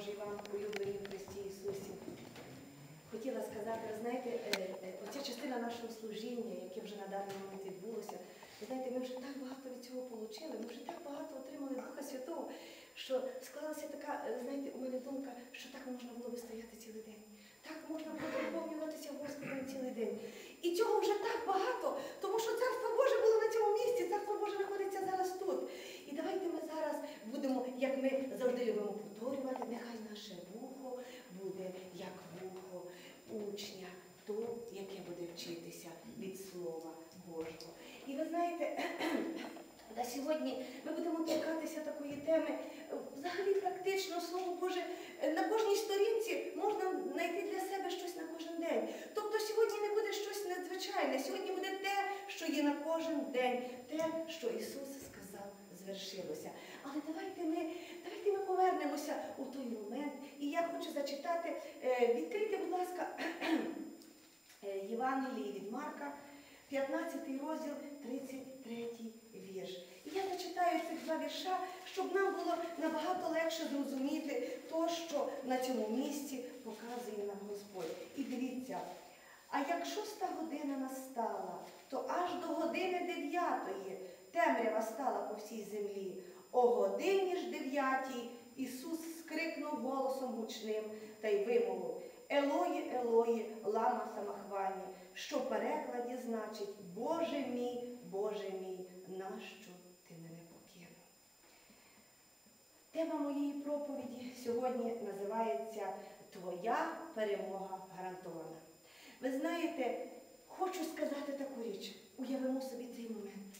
Божий вам, улюблені в Христі Ісусі. Хотіла сказати, знаєте, е, е, оця частина нашого служіння, яке вже на даний момент відбулося, знаєте, ми вже так багато від цього отримали, ми вже так багато отримали Духа Святого, що склалася така, е, знаєте, у мене думка, що так можна було би стояти цілий день. Так можна було наповнюватися Господом цілий день. І цього вже так багато, тому що Царство Боже було на цьому місці, Царство Боже знаходиться зараз тут. І давайте ми зараз будемо, як ми завжди любимо повторювати, нехай наше вухо буде як вухо учня, то, яке буде вчитися від Слова Божого. І ви знаєте, на сьогодні ми будемо торкатися такої теми. Взагалі, практично, Слово Боже, на кожній сторінці можна знайти для себе щось на кожен день. Тобто сьогодні не буде щось надзвичайне, сьогодні буде те, що є на кожен день, те, що Ісус сказав, звершилося. Але давайте ми, давайте ми повернемося у той момент. І я хочу зачитати, е, відкрийте, будь ласка, е, Євангелії від Марка, 15 розділ, 33 вірш. І я зачитаю цих два вірша, щоб нам було набагато легше зрозуміти то, що на цьому місці показує нам Господь. І дивіться, а як шоста година настала, то аж до години дев'ятої темрява стала по всій землі. О годині ж дев'ятій Ісус скрикнув голосом гучним та й вимовив Елої, Елої, лама самахвані, що в перекладі значить Боже мій, Боже мій, нащо ти мене покинув? Тема моєї проповіді сьогодні називається Твоя перемога гарантована. Ви знаєте, хочу сказати таку річ. Уявимо собі цей момент.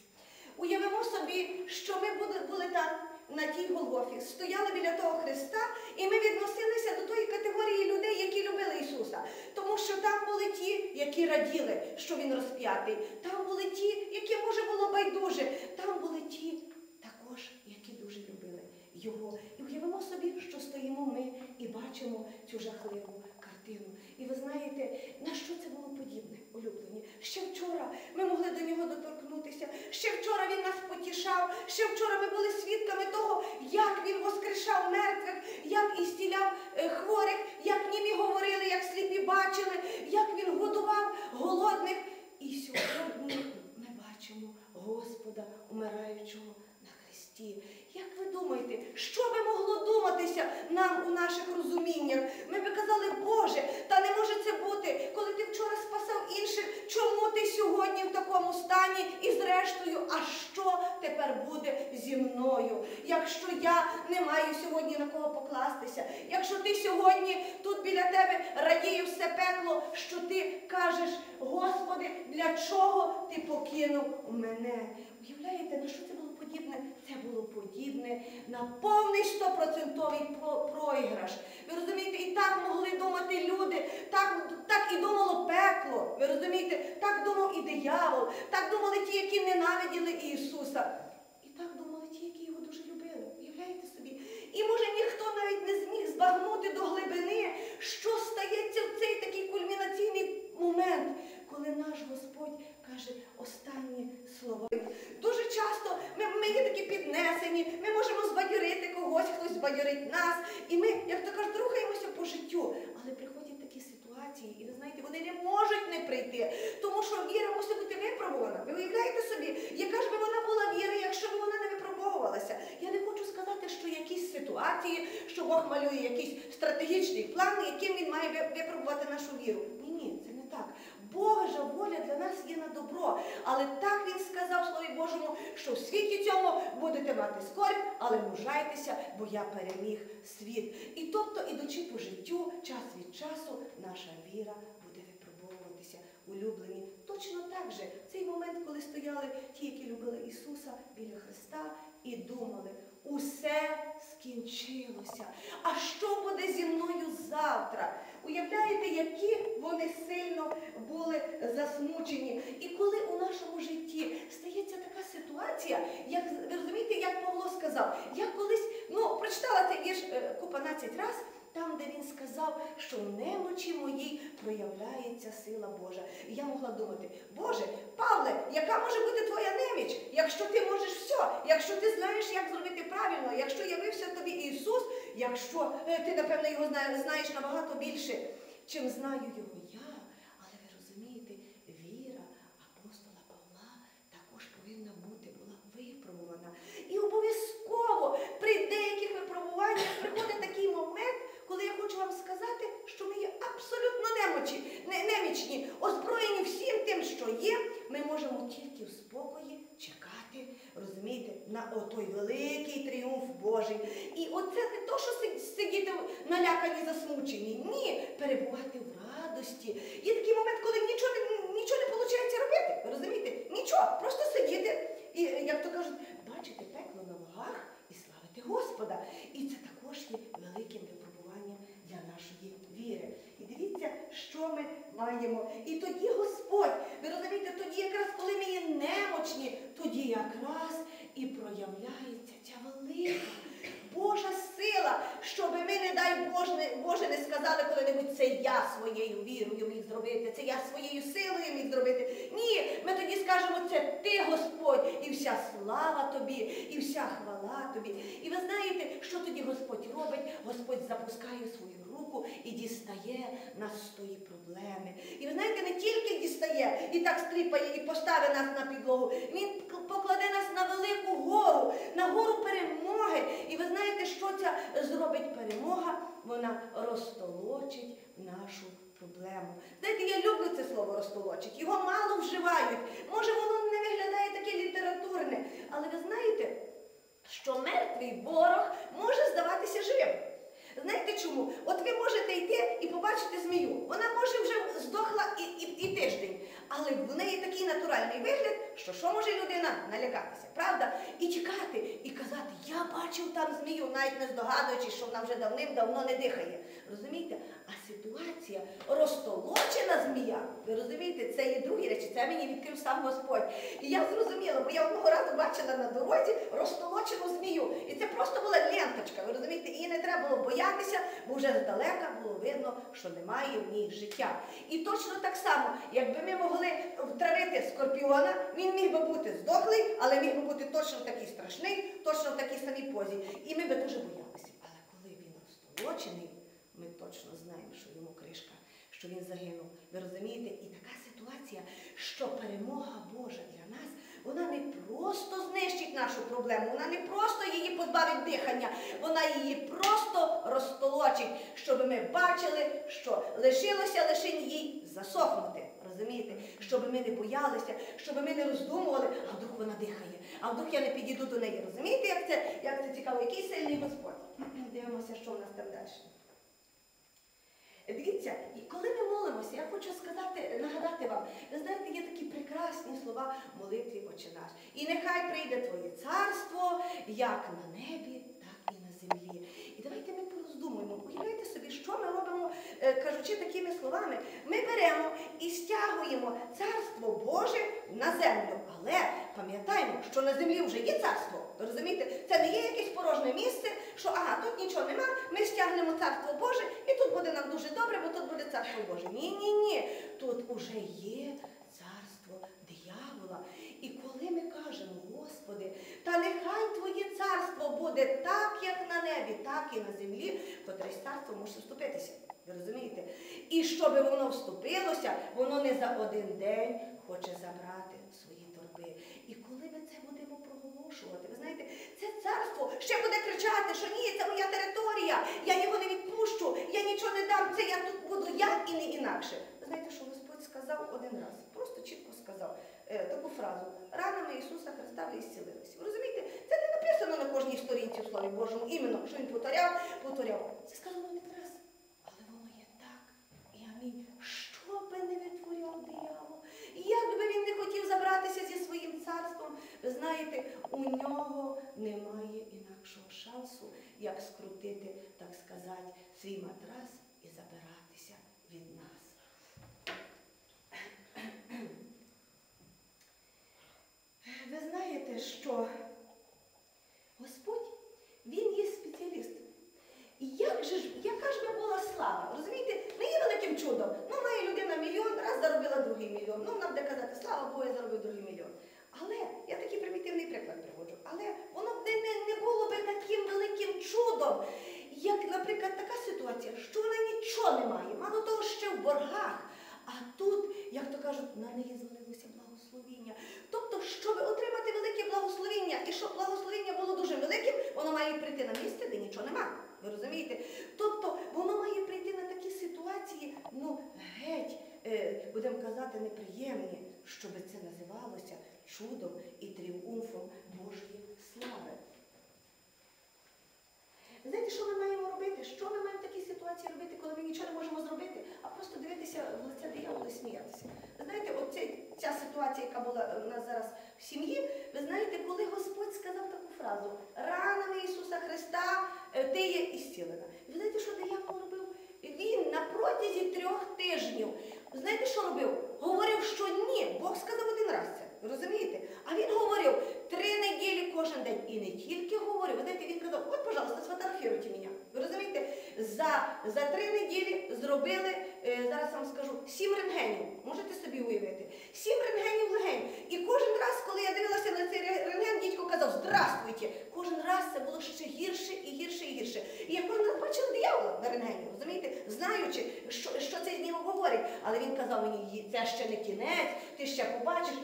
Уявимо собі, що ми були, там на тій Голгофі, стояли біля того Христа, і ми відносилися до тої категорії людей, які любили Ісуса. Тому що там були ті, які раділи, що Він розп'ятий. Там були ті, які, може, було байдуже. Там були ті також, які дуже любили Його. І уявимо собі, що стоїмо ми і бачимо цю жахливу картину. І ви знаєте, на що це було подібне, улюблені? Ще вчора ми могли до нього доторкнутися. Ще вчора він нас потішав. Ще вчора ми були свідками того, як він воскрешав мертвих, як істіляв е, хворих, як німі говорили, як сліпі бачили, як він годував голодних. І сьогодні ми бачимо Господа, умираючого на хресті. Як ви думаєте, що би могло думатися нам у наших розуміннях? Ми би казали, Боже, та не може це бути, коли ти вчора спасав інших, чому ти сьогодні в такому стані і зрештою, а що тепер буде зі мною? Якщо я не маю сьогодні на кого покластися, якщо ти сьогодні тут біля тебе радіє все пекло, що ти кажеш, Господи, для чого ти покинув мене? Уявляєте, на що це було подібне? Це було подібне на повний стопроцентовий про- проіграш. Ви розумієте, і так могли думати люди, так, так і думало пекло. Ви розумієте, так думав і диявол, так думали ті, які ненавиділи Ісуса. І так думали ті, які його дуже любили. Уявляєте собі? І може ніхто навіть не зміг збагнути до глибини, що стається в цей такий кульмінаційний момент, коли наш Господь каже останні слова. Дуже ми, такі піднесені, ми можемо збадьорити когось, хтось збадьорить нас. І ми, як то кажуть, рухаємося по життю. Але приходять такі ситуації, і ви знаєте, вони не можуть не прийти, тому що віра мусить бути випробувана. Ви уявляєте собі, яка ж би вона була віра, якщо б вона не випробовувалася? Я не хочу сказати, що якісь ситуації, що Бог малює якийсь стратегічний план, яким він має випробувати нашу віру. Ні, ні, це не так. Божа воля для нас є на добро. Але так він сказав Слові Божому, що в світі цьому будете мати скорбь, але мужайтеся, бо я переміг світ. І тобто, ідучи по життю, час від часу, наша віра буде випробовуватися улюблені. Точно так же, в цей момент, коли стояли ті, які любили Ісуса біля Христа і думали, усе скінчилося. А що буде зі мною завтра? Уявляєте, які вони сильно були засмучені. І коли у нашому житті стається така ситуація, як ви розумієте, як Павло сказав, я колись ну, прочитала цей вірш е, купа 15 раз, там, де він сказав, що в немочі моїй проявляється сила Божа. І я могла думати, Боже, Павле, яка може бути твоя неміч, якщо ти можеш все, якщо ти знаєш, як зробити правильно, якщо явився тобі Ісус, якщо е, ти, напевно, його зна- знаєш набагато більше, чим знаю його я. Але ви розумієте, віра апостола Павла також повинна бути була випробувана. І обов'язково при деяких випробуваннях приходить такий момент, коли я хочу вам сказати, що ми є абсолютно немочі, не, немічні, озброєні всім тим, що є, ми можемо тільки чекати, розумієте, на отой великий тріумф Божий. І оце не то, що си- сидіти налякані, засмучені. Ні, перебувати в радості. Є такий момент, коли нічого, не- нічого не виходить робити. Розумієте? Нічого, просто сидіти і, як то кажуть, бачити пекло на вагах і славити Господа. І це також є великим випробуванням для нашої віри. Дивіться, що ми маємо. І тоді Господь, ви розумієте, тоді якраз коли ми є немочні, тоді якраз і проявляється ця велика Божа сила, щоб ми, не дай Боже, Боже, не сказали коли-небудь, це я своєю вірою міг зробити, це я своєю силою міг зробити. Ні, ми тоді скажемо, це ти, Господь, і вся слава тобі, і вся хвала тобі. І ви знаєте, що тоді Господь робить? Господь запускає свою руку і дістає нас з тої проблеми. І ви знаєте, не тільки дістає і так стріпає, і поставить нас на підлогу. Він покладе нас на велику гору, на гору перемоги. І ви знаєте, що ця зробить перемога? Вона розтолочить нашу проблему. Знаєте, я люблю це слово розтолочить. Його мало вживають. Може, воно не виглядає таке літературне, але ви знаєте, що мертвий ворог може здаватися живим. Чому? От ви можете йти і побачити змію. Вона може вже здохла і, і, і тиждень, але в неї такий натуральний вигляд, що що може людина налякатися, правда? І чекати, і казати, я бачив там змію, навіть не здогадуючись, що вона вже давним-давно не дихає. Розумієте? Ситуація розтолочена змія, ви розумієте, це є другі речі, це мені відкрив сам Господь. І я зрозуміла, бо я одного разу бачила на дорозі розтолочену змію. І це просто була ленточка, ви розумієте, і не треба було боятися, бо вже здалека було видно, що немає в ній життя. І точно так само, якби ми могли втравити скорпіона, він міг би бути здохлий, але міг би бути точно такий страшний, точно в такій самій позі. І ми би дуже боялися. Але коли він розтолочений, ми точно знаємо, що йому кришка, що він загинув. Ви розумієте? І така ситуація, що перемога Божа для нас, вона не просто знищить нашу проблему, вона не просто її позбавить дихання, вона її просто розтолочить, щоб ми бачили, що лишилося лише їй засохнути. Розумієте? Щоб ми не боялися, щоб ми не роздумували, а вдруг вона дихає, а вдруг я не підійду до неї. Розумієте, як це, як це цікаво, який сильний Господь? Дивимося, що в нас там далі. Дивіться, коли ми молимося, я хочу сказати, нагадати вам, ви знаєте, є такі прекрасні слова молитві Отче наш. І нехай прийде Твоє царство, як на небі, так і на землі. І давайте ми пороздумуємо. Уявляйте собі, що ми робимо, е, кажучи такими словами. Ми беремо і стягуємо царство Боже на землю. Але пам'ятаємо, що на землі вже є царство. Розумієте? Це не є якесь порожнє місце, що ага, тут нічого нема, ми стягнемо царство Боже, і тут буде нам дуже добре, бо тут буде царство Боже. Ні, ні, ні. Тут уже є царство диявола. І коли ми кажемо, Господи, та нехай Твоє царство буде так, як на небі, так і на землі, котре царство може вступитися. Ви розумієте? І щоб воно вступилося, воно не за один день хоче забрати свої торби. І коли ми це будемо проголошувати, ви знаєте, це царство ще буде кричати, що ні, це моя територія, я його не відпущу, я нічого не дам, це я тут буду я і не інакше. Ви знаєте, що Господь сказав один раз, просто чітко сказав таку фразу ранами Ісуса Христа ви ісцілилися. Ви розумієте, це не написано на кожній сторінці в Слові Божому, іменно, що він повторяв, повторяв. Це сказано один раз. Але воно є так. І амінь. Що би не витворяв диявол? Як би він не хотів забратися зі своїм царством, ви знаєте, у нього немає інакшого шансу, як скрутити, так сказати, свій матрас і забиратися від нас. Ви знаєте, що Господь, Він є спеціаліст. І як же яка ж би була слава? Розумієте, не є великим чудом. Ну, має людина мільйон, раз заробила другий мільйон. Ну, вона буде казати, слава Богу, я заробив другий мільйон. Але я такий примітивний приклад приводжу. Але воно б не, не, не було би таким великим чудом, як, наприклад, така ситуація, що вона нічого не має, мало того, ще в боргах. А тут, як то кажуть, на неї звалилося благословіння. Тобто, щоб отримати велике благословіння, і щоб благословіння було дуже великим, воно має прийти на місце, де нічого нема. Ви розумієте? Тобто, воно має прийти на такі ситуації, ну, геть, е, будемо казати, неприємні, щоб це називалося чудом і тріумфом Божої слави. Знаєте, що ми маємо робити? Що ми маємо в такій ситуації робити, коли ми нічого не можемо зробити, а просто дивитися в лице диявола і сміятися? Знаєте, ситуація, була у нас зараз в сім'ї, ви знаєте, коли Господь сказав таку фразу ранами Ісуса Христа е, ти є ісцілена. Ви знаєте, що диявол робив? Він на протязі трьох тижнів, знаєте, що робив? Говорив, що ні, Бог сказав один раз це. Розумієте? А він говорив три неділі кожен день. І не тільки говорив, ви знаєте, він казав, от, пожалуйста, сфотографіруйте мене. Ви розумієте? За, за три неділі зробили, е, зараз вам скажу, сім рентгенів. Можете собі уявити? Сім рентгенів легень. І кожен раз, коли я дивилася на цей рентген, дідько казав, здравствуйте. Кожен раз це було ще гірше і гірше і гірше. І я бачила диявола на рентгені, розумієте? Знаючи, що, що цей ним говорить. Але він казав мені, це ще не кінець, ти ще побачиш.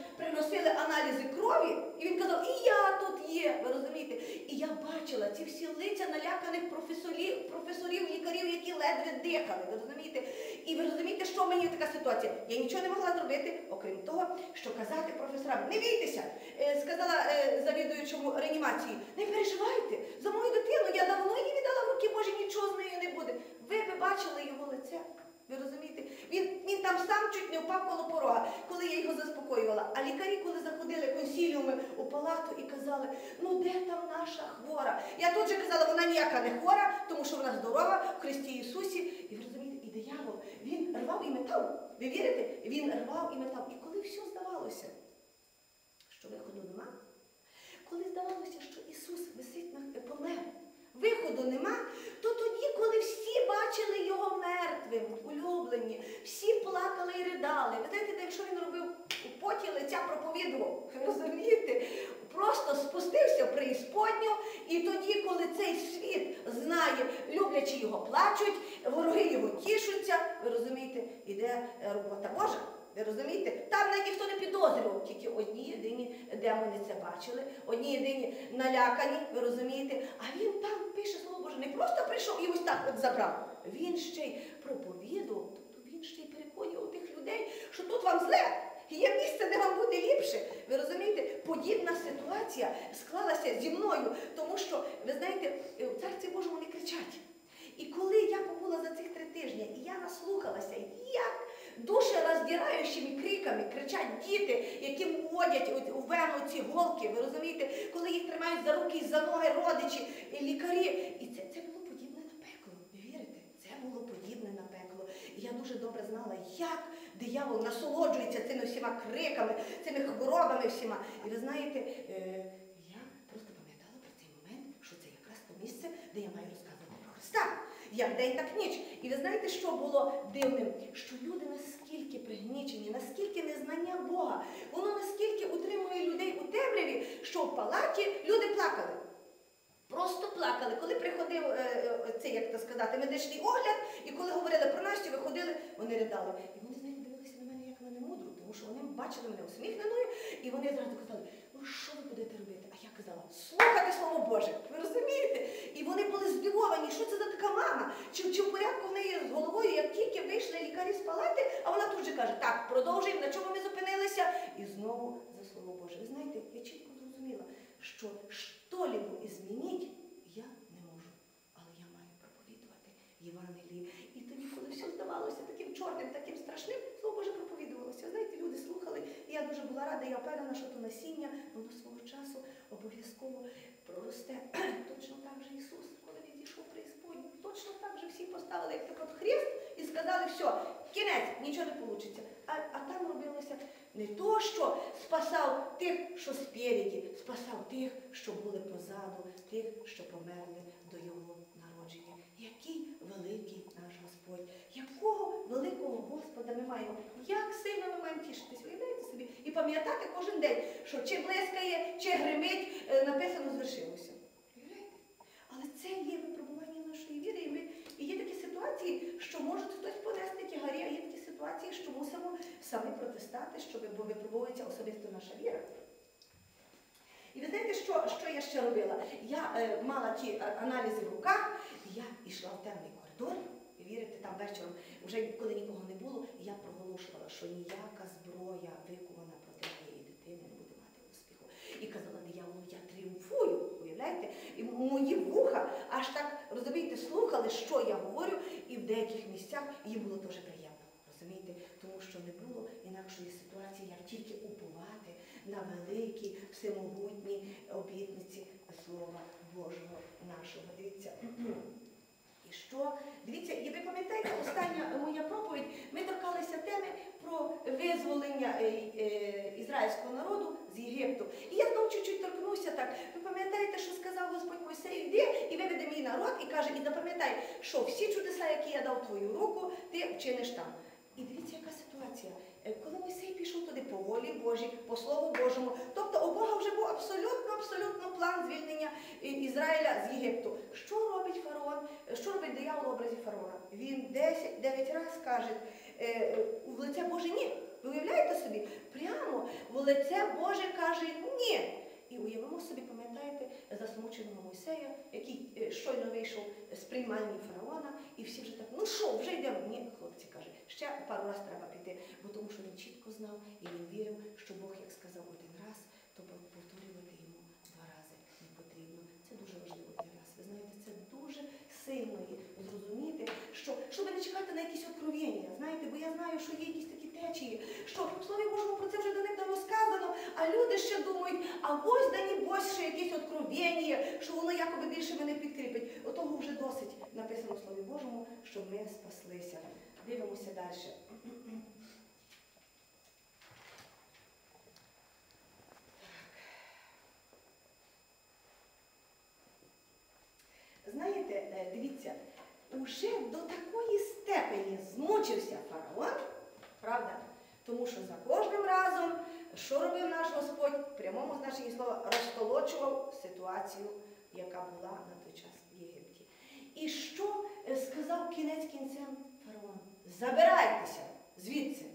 Приносили аналізи крові, і він казав, і я тут є. Ви розумієте? І я бачила ці всі лиця наляканих професорів, професорів, лікарів, які ледве дихали. Ви розумієте? І ви розумієте, що мені така ситуація? Я нічого не могла зробити, окрім того, що казати професорам, не бійтеся, Е, сказала е, завідуючому реанімації, не переживайте за мою дитину, я давно її віддала в руки Божі, нічого з нею не буде. Ви би бачили його лице. Ви розумієте? Він, він там сам чуть не впав коло порога, коли я його заспокоювала. А лікарі, коли заходили консіліуми у палату і казали, ну де там наша хвора? Я тут же казала, вона ніяка не хвора, тому що вона здорова в Христі Ісусі. І ви розумієте, і диявол, він рвав і метав. Ви вірите? Він рвав і метав. І коли все здавалося, що виходу нема, коли здавалося, що Ісус висить на помер, виходу нема, то тоді, коли всі бачили його мертвим, улюблені, всі плакали і ридали. Ви знаєте, якщо він робив у поті лиця проповідував, розумієте? Просто спустився в преісподню, і тоді, коли цей світ знає, люблячи його плачуть, вороги його тішуться, ви розумієте, іде е, робота Божа. Ви розумієте? Там навіть ніхто не підозрював, тільки одні єдині демони це бачили, одні єдині налякані, ви розумієте? А він там пише слово Боже, не просто прийшов і ось так от забрав. Він ще й проповідував, тобто він ще й переконував тих людей, що тут вам зле. Є місце, де вам буде ліпше. Ви розумієте, подібна ситуація склалася зі мною, тому що, ви знаєте, в царстві Божому не кричать. І коли я побула за цих три тижні, і я наслухалася, як душероздираючими криками кричать діти, яким вводять у- вену ці голки, ви розумієте, коли їх тримають за руки за ноги родичі, і лікарі. І це, це було подібне на пекло. Ви вірите? Це було подібне на пекло. І я дуже добре знала, як диявол насолоджується цими всіма криками, цими хворобами всіма. І ви знаєте, е, я просто пам'ятала про цей момент, що це якраз то місце, де я маю розказувати про Христа. Як день, так ніч. І ви знаєте, що було дивним? Що люди наскільки пригнічені, наскільки незнання Бога, воно наскільки утримує людей у темряві, що в палаті люди плакали. Просто плакали. Коли приходив е, е, цей, як то сказати, медичний огляд, і коли говорили про Настю, виходили, вони ридали. І вони, знаєте, дивилися на мене як на немудру, тому що вони бачили мене усміхненою, і вони зразу казали, ну що ви будете робити? Казала, слухати Слово Боже. Ви розумієте? І вони були здивовані, що це за така мама? Чи, чи в порядку в неї з головою, як тільки вийшли лікарі з палати, а вона тут же каже, так, продовжуємо, на чому ми зупинилися? І знову за Слово Боже. Ви знаєте, я чітко зрозуміла, що що-либо змінити я не можу, але я маю проповідувати Євангеліє. І тоді, коли все здавалося таким чорним, таким страшним, Слово Боже проповідувалося. Знаєте, люди слухали, і я дуже була рада, я впевнена, що то насіння, воно свого часу обов'язково проросте. Точно так же Ісус, коли він зійшов при Господню, точно так же всі поставили як так от хрест і сказали, все, кінець, нічого не вийде. А, а там робилося не то, що спасав тих, що спереді, спасав тих, що були позаду, тих, що померли до його народження. Який великий Господь, якого великого Господа ми маємо, як сильно ми маємо тішитись, уявляєте собі, і пам'ятати кожен день, що чи блискає, чи гримить, е, написано звершилося. Уявляєте? Але це є випробування нашої віри. І є такі ситуації, що можуть хтось понести тягарі, а є такі ситуації, що мусимо самі протистати, щоб бо випробовується особисто наша віра. І ви знаєте, що, що я ще робила? Я е, мала ті аналізи в руках, і я йшла в темний коридор. Вірите, там вечором, вже коли нікого не було, я проголошувала, що ніяка зброя викована проти моєї дитини не буде мати успіху. І казала дияволу, я тріумфую, уявляєте? І мої вуха аж так, розумієте, слухали, що я говорю, і в деяких місцях їм було дуже приємно. Розумієте, тому що не було інакшої ситуації, як тільки уповати на великі, всемогутні обітниці Слова Божого нашого. Дивіться. І що? Дивіться, і ви пам'ятаєте, остання моя проповідь, ми торкалися теми про визволення е, е, ізраїльського народу з Єгипту. І я знову чуть-чуть торкнуся так. Ви пам'ятаєте, що сказав Господь Мойсею, йди і виведи мій народ, і каже, і запам'ятай, що всі чудеса, які я дав твою руку, ти вчиниш там. І дивіться, яка ситуація. Е, Коли Мойсей пішов туди по волі Божій, по Слову Божому, тобто у Бога вже був абсолютно, абсолютно план звільнення е, Ізраїля з Єгипту. Що робить фараон? Е, Що робить диявол в образі фараона? Він 10, 9 разів каже е, в лице Боже ні. Ви уявляєте собі? Прямо в лице Боже каже ні. І уявимо собі, пам'ятаєте, засмученого Мойсея, який е, щойно вийшов з приймальні фараона, і всі вже так, ну що, вже йдемо. Ні, хлопці каже, ще пару разів треба піти, бо тому що він чітко знав і він вірив, що Бог, як сказав один раз, то повторювати йому два рази не потрібно. Це дуже важливо для нас. Ви знаєте, це дуже сильно є зрозуміти, що щоб не чекати на якісь откровення, знаєте, бо я знаю, що є якісь такі течії, що в Слові Божому про це вже до них давно сказано, а люди ще думають, а ось дані Бось ще якесь откровення, що воно якоби більше мене підкріпить. Отого вже досить написано в Слові Божому, щоб ми спаслися. Дивимося далі. Знаєте, е, дивіться, уже до такої степені змучився фараон, правда? Тому що за кожним разом, що робив наш Господь, в прямому значенні слова, розтолочував ситуацію, яка була на той час в Єгипті. І що е, сказав кінець кінцем фараон? Забирайтеся звідси.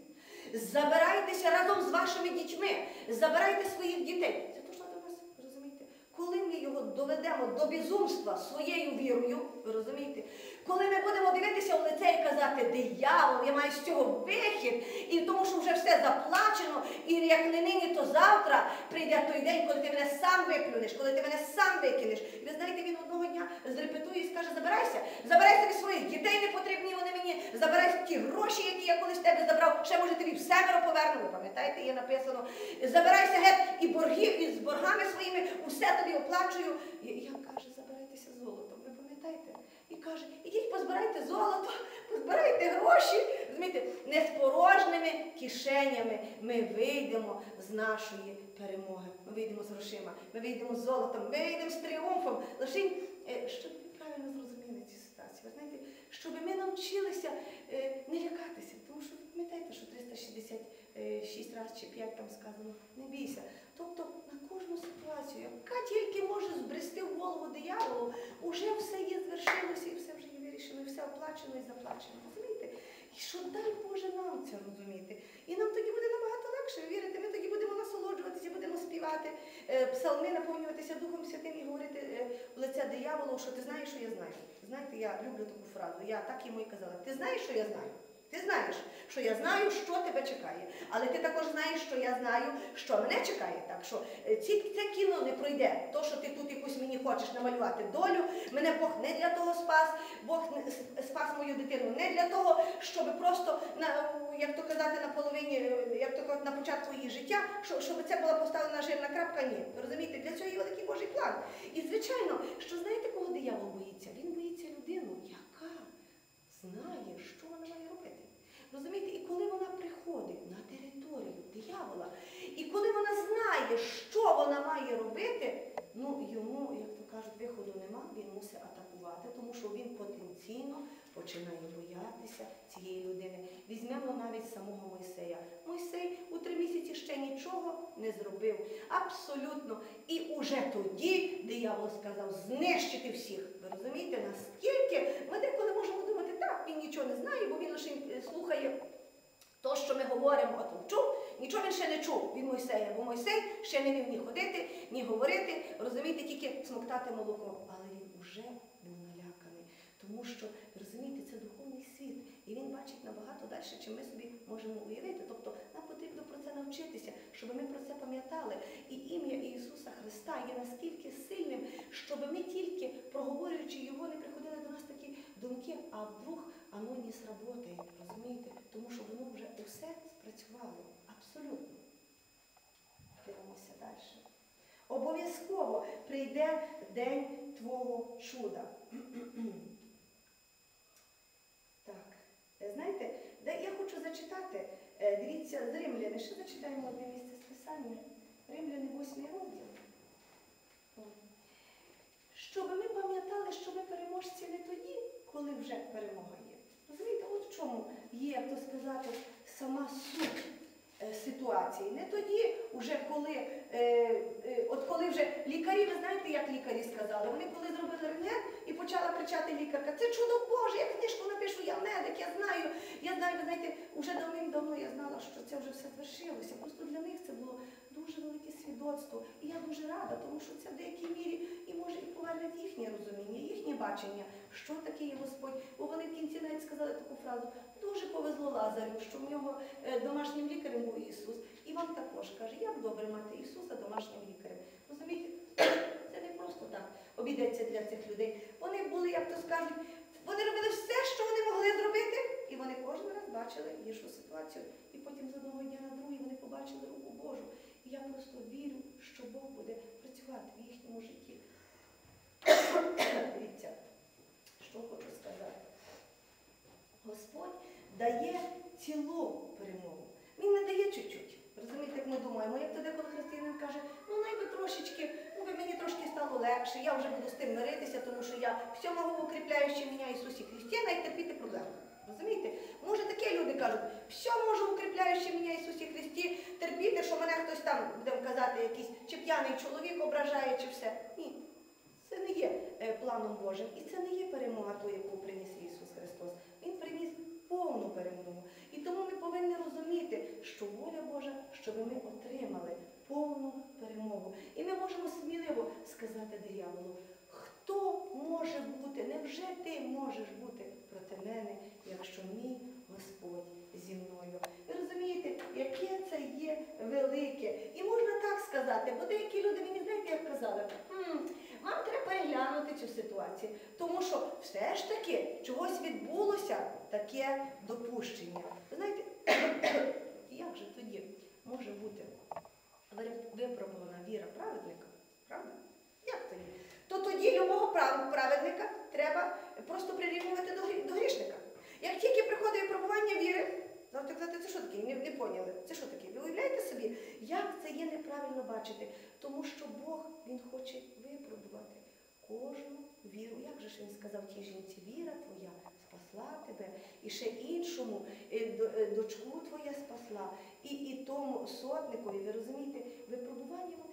Забирайтеся разом з вашими дітьми, забирайте своїх дітей. Це то, до нас, розумієте? Коли ми його доведемо до безумства своєю вірою, ви розумієте? Коли ми будемо дивитися в лице і казати, диявол, я маю з цього вихід, і тому що вже все заплачено, і як не нині, то завтра прийде той день, коли ти мене сам виплюнеш, коли ти мене сам викинеш. І ви знаєте, він одного дня зрепетує і скаже, забирайся, забирайся від своїх дітей, не потрібні вони мені, забирайся ті гроші, які я колись тебе забрав, ще може тобі в семеро поверну. Ви пам'ятаєте, є написано, забирайся геть і боргів, і з боргами своїми усе тобі оплачую. І я каже, забирайтеся? І каже, ідіть позбирайте золото, позбирайте гроші. Розумієте, не з порожніми кишенями ми вийдемо з нашої перемоги. Ми вийдемо з грошима, ми вийдемо з золотом, ми вийдемо з тріумфом. Лише, е, щоб ви правильно зрозуміли ці ситуації. Ви знаєте, щоб ми навчилися е, не лякатися, тому що ви пам'ятаєте, що 366 разів чи 5 там сказано, не бійся. Тобто на кожну ситуацію, яка тільки може збрести в голову дияволу, уже все є звершилося і все вже є вирішено, і все оплачено і заплачено. Розумієте? І що дай Боже нам це розуміти. І нам тоді буде набагато легше вірити. Ми тоді будемо насолоджуватися, будемо співати, е, псалми наповнюватися Духом Святим і говорити е, в лице дияволу, що ти знаєш, що я знаю. Знаєте, я люблю таку фразу. Я так йому і казала. Ти знаєш, що я знаю? Ти знаєш, що я знаю, що тебе чекає. Але ти також знаєш, що я знаю, що мене чекає. Так що е, ці, це кіно не пройде. То, що ти тут якусь мені хочеш намалювати долю, мене Бог не для того спас, Бог спас мою дитину не для того, щоб просто на як то казати на половині, е, як то на початку її життя, що- щоб це була поставлена жирна крапка. Ні. Розумієте, для цього є великий Божий план. І звичайно, що знаєте, кого диявол боїться? Він боїться людину, яка знає, що вона має робити. Розумієте, і коли вона приходить на територію диявола, і коли вона знає, що вона має робити, ну йому, як то кажуть, виходу нема, він мусить атакувати, тому що він потенційно починає боятися цієї людини. Візьмемо навіть самого Мойсея. Мойсей у три місяці ще нічого. нічого не зробив. Абсолютно. І уже тоді диявол сказав знищити всіх. Ви розумієте, наскільки ми деколи можемо думати, так, він нічого не знає, бо він лише е, слухає то, що ми говоримо, от чув, нічого він ще не чув. Від Мойсея, бо Мойсей ще не вмів ні ходити, ні говорити, розумієте, тільки смоктати молоко. Але він уже був наляканий, тому що, розумієте, це духовний світ, і він бачить набагато далі, чим ми собі можемо уявити. Тобто нам потрібно про це навчитися, щоб ми про це пам'ятали. І ім'я Ісуса Христа є наскільки сильним, щоб ми тільки проговорюючи його, не приходили до нас такі думки, а вдруг оно не сработає, розумієте? Тому що воно вже усе спрацювало. Абсолютно. Дивимося далі. Обов'язково прийде день твого чуда. Так, е, знаєте, де я зачитати, е, дивіться, з Римляни, ще зачитаємо одне місце з Писання. Римляни 8 розділ. Щоб ми пам'ятали, що ми переможці не тоді, коли вже перемога є. Розумієте, от в чому є, як то сказати, сама суть ситуації. Не тоді, вже коли, е, е, от коли вже лікарі, ви знаєте, як лікарі сказали, вони коли зробили рентген і почала кричати лікарка, це чудо Боже, я книжку напишу, я медик, я знаю, я знаю, ви знаєте, вже давним-давно я знала, що це вже все звершилося. Просто для них це було дуже велике свідоцтво. І я дуже рада, тому що це в деякій мірі і може і повернуть їхнє розуміння, їхнє бачення, що таке є Господь. Бо вони в кінці навіть сказали таку фразу: дуже повезло Лазарю, що в нього е, домашнім лікарем був Ісус. І вам також каже, як добре мати Ісуса домашнім лікарем. Розумієте, це не просто так обійдеться для цих людей. Вони були, як то скажуть, вони робили все, що вони могли зробити, і вони кожен раз бачили гіршу ситуацію. І потім з одного дня на другий вони побачили руку Божу. Я просто вірю, що Бог буде працювати в їхньому житті. Дивіться, що хочу сказати. Господь дає цілу перемогу. Він не дає чуть-чуть. Розумієте, як ми думаємо, як тоді, коли християнин каже, ну найби трошечки, ну би мені трошки стало легше, я вже буду з тим миритися, тому що я всьому укріпляючи мене Ісусі Христі, навіть терпіти проблему. Розумієте? Може такі люди кажуть, все можу укріпляючи мене Ісусі Христі, терпіти, що мене хтось там, будемо казати, якийсь чи п'яний чоловік ображає, чи все. Ні. Це не є е, планом Божим. І це не є перемога ту, яку приніс Ісус Христос. Він приніс повну перемогу. І тому ми повинні розуміти, що воля Божа, щоб ми отримали повну перемогу. І ми можемо сміливо сказати дияволу, хто може бути, невже ти можеш бути проти мене, якщо мій Господь зі мною? Ви розумієте, яке це є велике. І можна так сказати, бо деякі люди мені знаєте, як казали, «М, вам треба переглянути цю ситуацію, тому що все ж таки чогось відбулося таке допущення. Ви знаєте, як же тоді може бути випробувана віра праведника? Правда? Як тоді? То тоді любого праведника треба просто прирівнювати до, грішника. Як тільки приходить випробування віри, завжди казати, це що таке? Не, не поняли. Це що таке? Ви уявляєте собі, як це є неправильно бачити? Тому що Бог Він хоче випробувати кожну віру. Як же ж він сказав тій жінці, віра твоя спасла тебе, і ще іншому е, е, дочку твоя спасла, і, і тому сотникові, ви розумієте, випробування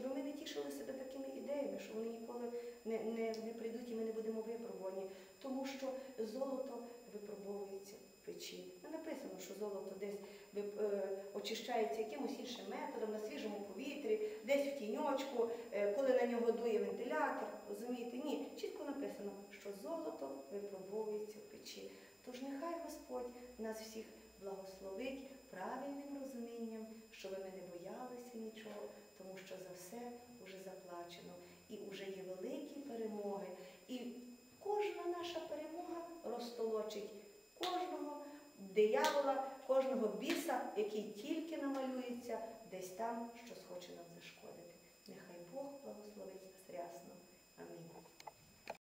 щоб ми не тішили себе такими ідеями, що вони ніколи не, не, не прийдуть і ми не будемо випробувані. Тому що золото випробовується в печі. Не написано, що золото десь вип- е, очищається якимось іншим методом, на свіжому повітрі, десь в тіньочку, е, коли на нього дує вентилятор. Розумієте? Ні, чітко написано, що золото випробовується в печі. Тож нехай Господь нас всіх благословить правильним розумінням, щоб ми не боялися нічого, тому що за все вже заплачено. І вже є великі перемоги. І кожна наша перемога розтолочить кожного диявола, кожного біса, який тільки намалюється десь там, що схоче нам зашкодити. Нехай Бог благословить.